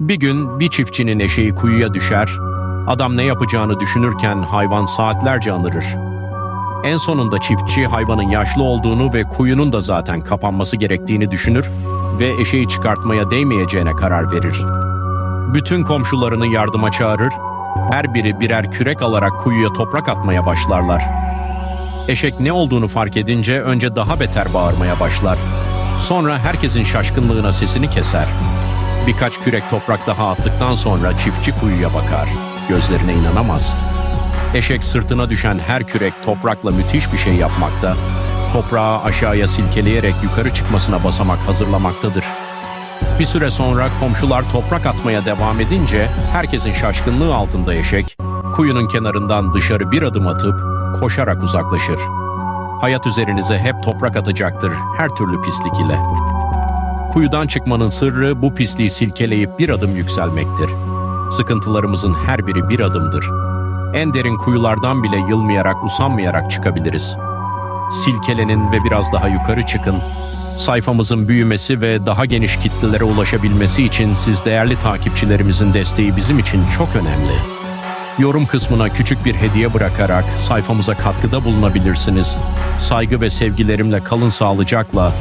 Bir gün bir çiftçinin eşeği kuyuya düşer, adam ne yapacağını düşünürken hayvan saatlerce anırır. En sonunda çiftçi hayvanın yaşlı olduğunu ve kuyunun da zaten kapanması gerektiğini düşünür ve eşeği çıkartmaya değmeyeceğine karar verir. Bütün komşularını yardıma çağırır, her biri birer kürek alarak kuyuya toprak atmaya başlarlar. Eşek ne olduğunu fark edince önce daha beter bağırmaya başlar. Sonra herkesin şaşkınlığına sesini keser. Birkaç kürek toprak daha attıktan sonra çiftçi kuyuya bakar. Gözlerine inanamaz. Eşek sırtına düşen her kürek toprakla müthiş bir şey yapmakta. Toprağı aşağıya silkeleyerek yukarı çıkmasına basamak hazırlamaktadır. Bir süre sonra komşular toprak atmaya devam edince herkesin şaşkınlığı altında eşek, kuyunun kenarından dışarı bir adım atıp koşarak uzaklaşır. Hayat üzerinize hep toprak atacaktır her türlü pislik ile. Kuyudan çıkmanın sırrı bu pisliği silkeleyip bir adım yükselmektir. Sıkıntılarımızın her biri bir adımdır. En derin kuyulardan bile yılmayarak, usanmayarak çıkabiliriz. Silkelenin ve biraz daha yukarı çıkın. Sayfamızın büyümesi ve daha geniş kitlelere ulaşabilmesi için siz değerli takipçilerimizin desteği bizim için çok önemli. Yorum kısmına küçük bir hediye bırakarak sayfamıza katkıda bulunabilirsiniz. Saygı ve sevgilerimle kalın sağlıcakla.